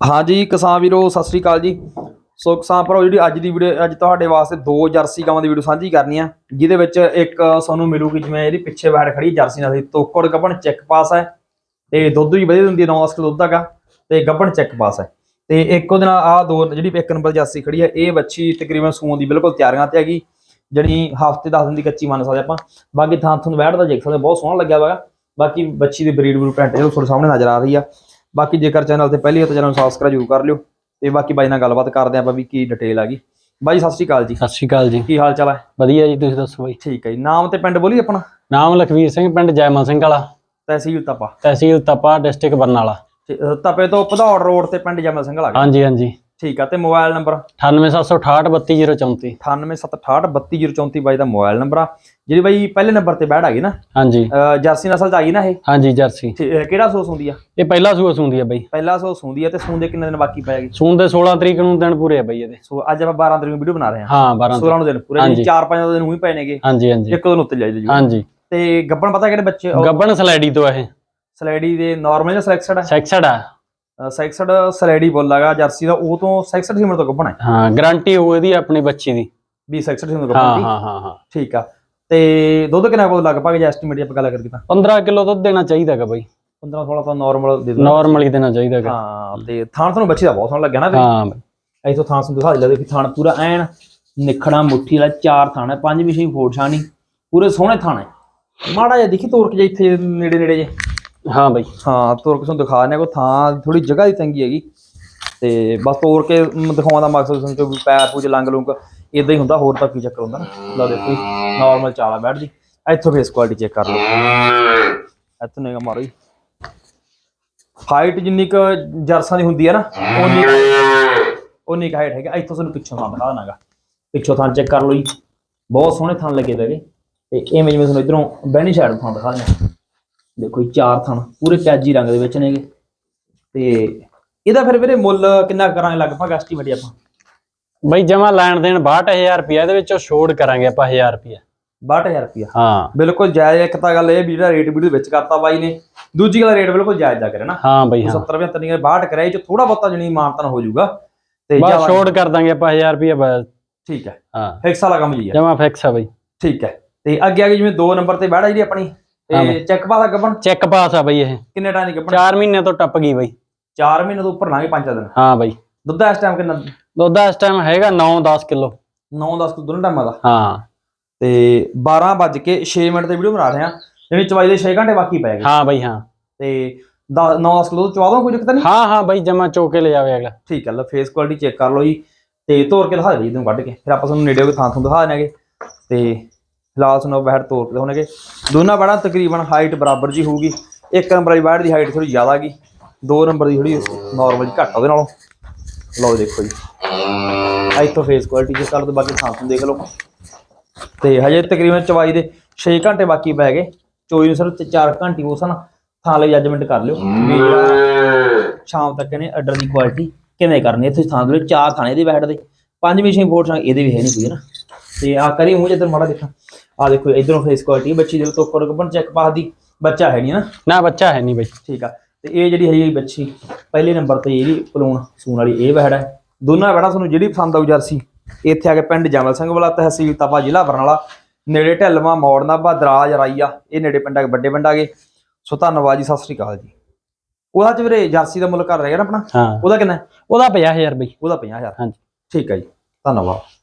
ਹਾਂਜੀ ਕਿਸਾਨ ਵੀਰੋ, ਸਤਿ ਸ੍ਰੀ ਅਕਾਲ ਜੀ। ਸੋ ਕਿਸਾਨ ਭਰਾਓ, ਜਿਹੜੀ ਅੱਜ ਦੀ ਵੀਡੀਓ ਅੱਜ ਤੁਹਾਡੇ ਵਾਸਤੇ ਦੋ ਜਰਸੀ ਗਾਵਾਂ ਦੀ ਵੀਡੀਓ ਸਾਂਝੀ ਕਰਨੀ ਆ, ਜਿਹਦੇ ਵਿੱਚ ਇੱਕ ਸਾਨੂੰ ਮਿਲੂਗੀ ਜਿਵੇਂ ਇਹਦੀ ਪਿੱਛੇ ਬੈਠ ਖੜੀ ਜਰਸੀ ਨਾਲ ਤੋਕੜ ਗੱਭਣ ਚੈੱਕ ਪਾਸ ਹੈ, ਤੇ ਦੁੱਧ ਵੀ ਵਧੀਆ ਦਿੰਦੀ ਹੈ 9 ਕਿਲੋ ਦੁੱਧ ਹੈਗਾ, ਤੇ ਗੱਭਣ ਚੈੱਕ ਪਾਸ ਹੈ। ਤੇ ਇੱਕ ਉਹਦੇ ਨਾਲ ਆ ਦੋ, ਜਿਹੜੀ ਇੱਕ ਨੰਬਰ ਜਰਸੀ ਖੜੀ ਹੈ, ਇਹ ਬੱਚੀ ਤਕਰੀਬਨ ਸੂਣ ਦੀ ਬਿਲਕੁਲ ਤਿਆਰੀਆਂ ਤੇ ਹੈਗੀ। ਜਿਹੜੀ ਹਫ਼ਤੇ 10 ਦਿਨ ਦੀ ਕੱਚੀ ਮੰਨ ਸਕਦੇ ਆਪਾਂ। ਬਾਕੀ ਥਾਂ ਤੁਹਾਨੂੰ ਬੈਠਦਾ ਦੇਖ ਸਕਦੇ ਬਹੁਤ ਸੋਹਣਾ ਲੱਗਿਆ ਵਾ ਬਾਕੀ ਬੱਚੀ ਦੀ ਬਰੀਡ ਬਰੂ ਪ੍ਰਿੰਟ ਇਹ ਤੁਹਾਡੇ ਸਾਹਮਣੇ ਨਜ਼ਰ ਆ ਰਹੀ ਆ। ਬਾਕੀ ਜੇਕਰ ਚੈਨਲ ਤੇ ਪਹਿਲੀ ਵਾਰ ਤਾਂ ਚੈਨਲ ਨੂੰ ਸਬਸਕ੍ਰਾਈਬ ਜ਼ਰੂਰ ਕਰ ਲਿਓ ਤੇ ਬਾਕੀ ਬਾਈ ਨਾਲ ਗੱਲਬਾਤ ਕਰਦੇ ਆਪਾਂ ਵੀ ਕੀ ਡਿਟੇਲ ਆ ਗਈ। ਬਾਈ ਸਤਿ ਸ਼੍ਰੀ ਅਕਾਲ ਜੀ। ਸਤਿ ਸ਼੍ਰੀ ਅਕਾਲ ਜੀ। ਕੀ ਹਾਲ ਚਾਲ ਹੈ ਵਧੀਆ ਜੀ ਤੁਸੀਂ ਦੱਸੋ ਬਾਈ? ਠੀਕ ਹੈ ਜੀ। ਨਾਮ ਤੇ ਪਿੰਡ ਬੋਲੀ ਆਪਣਾ? ਨਾਮ ਲਖਵੀਰ ਸਿੰਘ ਪਿੰਡ ਜੈਮਲ ਸਿੰਘ ਵਾਲਾ। ਤਹਿਸੀਲ ਤਪਾ। ਤਹਿਸੀਲ ਤਪਾ ਡਿਸਟ੍ਰਿਕਟ ਬਰਨਾਲਾ। ਤਪੇ ਤੋਂ ਪਧੌੜ ਰੋਡ ਤੇ ਪਿੰਡ ਜਮਲ ਸਿੰਘ ਲੱਗਾ ਹਾਂਜੀ ਹਾਂਜੀ। ਠੀਕ ਆ ਤੇ ਮੋਬਾਈਲ ਨੰਬਰ 9876632034 9876632034 ਬਾਈ ਦਾ ਮੋਬਾਈਲ ਨੰਬਰ ਆ। ਜਿਹੜੀ ਬਾਈ ਪਹਿਲੇ ਨੰਬਰ ਤੇ ਬੈਠ ਆ ਗਈ ਨਾ? ਹਾਂਜੀ। ਜਰਸੀ ਨਸਲ ਦਾ ਆ ਗਈ ਨਾ ਇਹ? ਹਾਂਜੀ ਜਰਸੀ। ਕਿਹੜਾ ਸੋਸ ਹੁੰਦੀ ਆ? ਇਹ ਪਹਿਲਾ ਸੂਆ ਸੂੰਦੀ ਆ ਬਾਈ। ਪਹਿਲਾ ਸੋਸ ਹੁੰਦੀ ਆ ਤੇ ਸੂੰਦੇ ਕਿੰਨੇ ਦਿਨ ਬਾਕੀ ਪੈ ਗਈ ਸੂਣ ਦੇ 16 ਤਰੀਕ ਨੂੰ ਦਿਨ ਪੂਰੇ ਆ ਬਾਈ ਇਹਦੇ। ਸੋ ਅੱਜ ਆਪਾਂ 12 ਤਰੀਕ ਨੂੰ ਵੀਡੀਓ ਬਣਾ ਰਹੇ ਹਾਂ ਹਾਂ 12 16 ਨੂੰ ਦਿਨ ਪੂਰੇ। ਜੀ 4-5 ਦਿਨ ਉਹੀ ਪਏ ਨੇਗੇ। ਹਾਂਜੀ ਹਾਂਜੀ। ਇੱਕ ਦਿਨ ਉੱਤੇ ਜਾਈਦੇ ਜੀ ਹਾਂਜੀ। ਤੇ ਗੱਬਣ ਪਤਾ ਕਿਹੜੇ ਬੱਚੇ ਗੱਬਣ ਸਲੈਡੀ ਤੋਂ ਇਹ। ਸਲੈਡੀ ਦੇ ਨਾਰਮਲ ਜਾਂ ਸਿਲੈਕਸਡ ਸੈਕਸਡ ਆ। ਹੈ ਸਿਲੈਕਸਡ ਸਲੈਡੀ ਬੋਲਾਗਾ ਜਰਸੀ ਦਾ ਉਹ ਤੋਂ ਸਿਲੈਕਸਡ ਸੀਮਰ ਤੋਂ ਗੱਬਣ ਹੈ। ਹਾਂ ਗਾਰੰਟੀ ਹੋਊ ਇਹਦੀ ਆਪਣੀ ਬੱਚੀ ਦੀ। ਵੀ ਸਿਲੈਕਸਡ ਸੀਮਰ ਤੋਂ ਹਾਂ ਦੀ ਹਾਂ ਹਾਂ ਹਾਂ। ਠੀਕ ਆ। ਤੇ ਦੁੱਧ ਕਿੰਨਾ ਕੋਲ ਲਗਭਗ ਜੇ ਐਸਟੀਮੇਟ ਆਪਾਂ ਗੱਲ ਕਰੀਏ ਤਾਂ? 15 ਕਿਲੋ ਦੁੱਧ ਦੇਣਾ ਚਾਹੀਦਾਗਾ ਬਾਈ। 15 16 ਤਾਂ ਨਾਰਮਲ ਦੇ ਦੋ ਨਾਰਮਲੀ ਦੇਣਾ ਚਾਹੀਦਾਗਾ ਹਾਂ ਤੇ ਥਾਣ ਤੁਹਾਨੂੰ ਬੱਚੀ ਦਾ ਬਹੁਤ ਸੋਹਣਾ ਲੱਗਿਆ ਨਾ ਵੀ ਹਾਂ। ਇਥੋਂ ਥਾਣ ਤੁਹਾਨੂੰ ਦਿਖਾ ਦਿੰਦਾ ਵੀ ਥਾਣ ਪੂਰਾ ਐਨ ਨਿਖੜਾ ਮੁੱਠੀ ਵਾਲਾ ਚਾਰ ਥਾਣ ਹੈ ਪੰਜ ਵਿਸ਼ੇ ਫੋੜ ਛਾਣੀ ਪੂਰੇ ਸੋਹਣੇ ਥਾਣ ਹੈ ਮਾੜਾ ਜਿਹਾ ਦੇਖੀ ਤੋੜ ਕੇ ਜੇ ਇੱਥੇ ਨੇੜੇ ਨੇੜੇ ਜੇ। ਹਾਂ ਬਾਈ। ਹਾਂ ਤੋੜ ਕੇ ਤੁਹਾਨੂੰ ਦਿਖਾ ਦਿੰਦੇ ਕੋ ਥਾਂ ਥੋੜੀ ਜਗ੍ਹਾ ਦੀ ਤੰਗੀ ਹੈਗੀ। ਤੇ ਬਸ ਤੋੜ ਕੇ ਦਿਖਾਉਣ ਦਾ ਮਕਸਦ ਤੁਹਾਨੂੰ ਵੀ ਪੈਰ ਪੂਜ ਲੰਗ ਲੁੰਗ ਇਦਾਂ ਹੀ ਹੁੰਦਾ, ਹੋਰ ਤਾਂ ਕੀ ਚੱਕਰ ਹੁੰਦਾ ਨਾ। ਲਓ ਦੇਖੋ ਨਾਰਮਲ ਚਾਲਾ ਬੈਠ ਜੀ। ਇੱਥੋਂ ਫੇਸ ਕੁਆਲਿਟੀ ਚੈੱਕ ਕਰ ਲਓ। ਇੱਥੋਂ ਨਿਗਾ ਮਾਰੋ ਜੀ। ਹਾਈਟ ਜਿੰਨੀ ਕੁ ਜਰਸਾਂ ਦੀ ਹੁੰਦੀ ਹੈ ਨਾ ਉਨੀ ਉਨੀ ਕੁ ਹਾਈਟ ਹੈਗੀ। ਇੱਥੋਂ ਤੁਹਾਨੂੰ ਪਿੱਛੋਂ ਥਾਂ ਦਿਖਾ ਦੇਣਾਗਾ ਪਿੱਛੋਂ ਥਾਂ ਚੈੱਕ ਕਰ ਲਓ ਜੀ। ਬਹੁਤ ਸੋਹਣੇ ਥਾਂ ਲੱਗੇ ਦੇਗੇ ਤੇ ਇਵੇਂ ਜਿਵੇਂ ਤੁਹਾਨੂੰ ਇਧਰੋਂ ਬਹਿਣੀ ਸਾਈਡ ਥਾਂ ਦਿਖਾ ਦਿਆਂ ਦੇਖੋ ਜੀ ਚਾਰ ਥਣ ਪੂਰੇ ਪਿਆਜੀ ਰੰਗ ਦੇ ਵਿੱਚ ਨੇਗੇ। ਤੇ ਇਹਦਾ ਫਿਰ ਵੀਰੇ ਮੁੱਲ ਕਿੰਨਾ ਕਰਾਂਗੇ? ਲਗਭਗ ਐਸਟੀਮੇਟ ਆਪਾਂ। ਬਾਈ ਜਮਾ ਲੈਣ ਦੇਣ 62000 ਰੁਪਿਆ ਇਹਦੇ ਵਿੱਚੋਂ ਛੋੜ ਕਰਾਂਗੇ ਆਪਾਂ 1000 ਰੁਪਿਆ 62000 ਰੁਪਇਆ? ਹਾਂ। ਬਿਲਕੁਲ ਜਾਇਜ਼ ਇੱਕ ਤਾਂ ਗੱਲ ਇਹ ਵੀ ਜਿਹੜਾ ਰੇਟ ਵੀਡੀਓ ਵਿੱਚ ਕਰਤਾ ਬਾਈ ਨੇ ਦੂਜੀ ਗੱਲ ਰੇਟ ਬਿਲਕੁਲ ਜਾਇਜ਼ ਦਾ ਕਰੇ ਨਾ। ਹਾਂ ਬਾਈ ਹਾਂ। 70 75 ਨਹੀਂ 62 ਕਰਾਏ ਚ ਥੋੜਾ ਬਹੁਤਾ ਜਣੀ ਮਾਨਤਨ ਹੋ ਜਾਊਗਾ। ਤੇ ਬਸ ਛੋੜ ਕਰ ਦਾਂਗੇ ਆਪਾਂ 1000 ਰੁਪਿਆ ਬਸ। ਠੀਕ ਹੈ। ਹਾਂ। ਫਿਕਸ ਵਾਲਾ ਕੰਮ ਜੀ ਹੈ। ਜਮਾ ਫਿਕਸ ਆ ਬਾਈ। ਠੀਕ ਹੈ। ਤੇ ਅੱਗੇ ਗਈ ਜਿਵੇਂ 2 ਨੰਬਰ ਤੇ ਬੈਠਾ ਜਿਹੜੀ ਆਪਣੀ। ਹਾਂ ਤੇ ਚੈੱਕ ਪਾਸ ਗੱਬਣ। ਚੈੱਕ ਪਾਸ ਆ ਬਾਈ ਇਹ। ਕਿੰਨੇ ਟਾਈਮ ਦੀ ਗੱਬਣ? 4 ਮਹੀਨੇ ਤੋਂ ਟੱਪ ਗਈ ਬਾਈ। 4 ਮਹੀਨੇ ਤੋਂ ਉੱਪਰ ਲਾਂਗੇ 5 ਦਿਨ। ਹਾਂ ਬਾਈ। ਦੁੱਧ ਇਸ ਟਾਈਮ ਕਿੰਨਾ? ਦੁੱਧ ਇਸ ਟਾਈਮ ਹੈਗਾ 9-10 ਕਿਲੋ। 9-10 ਕਿਲੋ ਦੋਨੋਂ ਟਾਈਮਾਂ ਦਾ। ਹਾਂ। ਤੇ 12 ਵੱਜ ਕੇ 6 ਮਿੰਟ ਤੇ ਵੀਡੀਓ ਬਣਾ ਰਹੇ ਆ ਜਿਹੜੀ ਚਵਾਈ ਦੇ 6 ਘੰਟੇ ਬਾਕੀ ਪੈ ਗਏ। ਹਾਂ ਬਾਈ ਹਾਂ। ਤੇ 9-10 ਕਿਲੋ ਚਵਾ ਦੋ ਕੋਈ ਦਿੱਕਤ ਨਹੀਂ? ਹਾਂ ਹਾਂ ਬਾਈ ਜਮਾ ਚੋਕੇ ਲੈ ਜਾਵੇ ਅਗਲਾ। ਠੀਕ ਹੈ ਲੋ ਫੇਸ ਕੁਆਲਿਟੀ ਚੈੱਕ ਕਰ ਲਓ ਜੀ। ਤੇ ਤੋੜ ਕੇ ਦਿਖਾ ਦੇ ਜੀ ਕੱਢ ਕੇ। ਫਿਰ ਆਪਾਂ ਤੁਹਾਨੂੰ ਨੇੜੇ ਹੋ ਕੇ ਥਾਂ ਤੋਂ ਦਿਖਾ ਦੇਣਾਗੇ। ਤੇ ਫਿਲਹਾਲ ਤੁਹਾਨੂੰ ਬੈਠ ਤੋੜ ਕੇ ਦਿਖਾਉਣਗੇ। ਦੋਨਾਂ ਬੜਾ ਤਕਰੀਬਨ ਹਾਈਟ ਬਰਾਬਰ ਜੀ ਹੋਊਗੀ। ਇੱਕ ਨੰਬਰ ਦੀ ਬੈਠ ਦੀ ਹਾਈਟ ਥੋੜੀ ਜ਼ਿਆਦਾ ਗਈ ਦੋ ਨੰਬਰ ਦੀ ਥੋੜੀ ਨਾਰਮਲ ਜੀ ਘੱਟ ਆ ਉਹਦੇ ਨਾਲੋਂ। ਲਓ ਦੇਖੋ ਜੀ। ਇੱਥੋਂ ਫੇਸ ਕੁਆਲਿਟੀ ਚੈੱਕ ਕਰ ਲਓ ਬਾਕੀ ਥਾਂ ਤੋਂ ਦੇਖ ਲਓ। ਤੇ ਹਜੇ ਤਕਰੀਬਨ ਚਵਾਈ ਦੇ 6 ਘੰਟੇ ਬਾਕੀ ਪੈ ਗਏ। ਚੋਈ ਨੂੰ ਸਿਰਫ 4 ਘੰਟੇ ਉਸ ਹਨ ਥਾਂ ਲਈ ਜੱਜਮੈਂਟ ਕਰ ਲਿਓ। ਵੀ ਜਿਹੜਾ ਸ਼ਾਮ ਤੱਕ ਇਹਨੇ ਆਰਡਰ ਦੀ ਕੁਆਲਿਟੀ ਕਿਵੇਂ ਕਰਨੀ ਇੱਥੇ ਥਾਂ ਦੇ ਚਾਰ ਥਾਣੇ ਦੇ ਬੈਠਦੇ ਪੰਜਵੀਂ ਛੇ ਫੋਟ ਇਹਦੇ ਵੀ ਹੈ ਨਹੀਂ ਕੋਈ ਨਾ। ਤੇ ਆ ਕਰੀ ਮੂੰਹ ਜਿੱਧਰ ਮਾੜਾ ਦੇਖਾਂ। ਆ ਦੇਖੋ ਇਧਰੋਂ ਫੇਸ ਕੁਆਲਿਟੀ ਬੱਚੀ ਦੇ ਤੋਂ ਕੋੜ ਕੱਪਣ ਚੈੱਕ ਪਾਸ ਦੀ ਬੱਚਾ ਹੈ ਨਹੀਂ ਨਾ? ਨਾ ਬੱਚਾ ਹੈ ਨਹੀਂ ਬਾਈ। ਠੀਕ ਆ। ਤੇ ਇਹ ਜਿਹੜੀ ਹੈਗੀ ਬੱਚੀ ਪਹਿਲੇ ਨੰਬਰ ਤੇ ਇਹਦੀ ਪਲੂਣ ਸੂਣ ਵਾਲੀ ਇਹ ਵਹਿੜਾ ਹੈ। ਦੋਨਾਂ ਵਹਿੜਾ ਤੁਹਾਨੂੰ ਜਿਹੜੀ ਪਸੰਦ ਆਊ ਜਰਸੀ ਇੱਥੇ ਆ ਕੇ ਪਿੰਡ ਜਮਲ ਸਿੰਘ ਵਾਲਾ ਤਹਿਸੀਲ ਤਪਾ ਜ਼ਿਲ੍ਹਾ ਬਰਨਾਲਾ ਨੇੜੇ ਢਲਵਾ ਮੋੜ ਨਾਭਾ ਦਰਾਜ ਰਾਈਆ ਇਹ ਨੇੜੇ ਪਿੰਡਾਂ ਕੇ ਵੱਡੇ ਪਿੰਡ ਆ ਗਏ। ਸੋ ਧੰਨਵਾਦ ਜੀ ਸਤਿ ਸ੍ਰੀ ਅਕਾਲ ਜੀ। ਉਹਦਾ ਚ ਵੀਰੇ ਜਰਸੀ ਦਾ ਮੁੱਲ ਕਰ ਰਿਹਾ ਨਾ ਆਪਣਾ? ਉਹਦਾ ਕਿੰਨਾ? ਉਹਦਾ 50000 ਬਾਈ। ਉਹਦਾ 50000 ਹਾਂਜੀ। ਠੀਕ ਹੈ ਜੀ ਧੰਨਵਾਦ।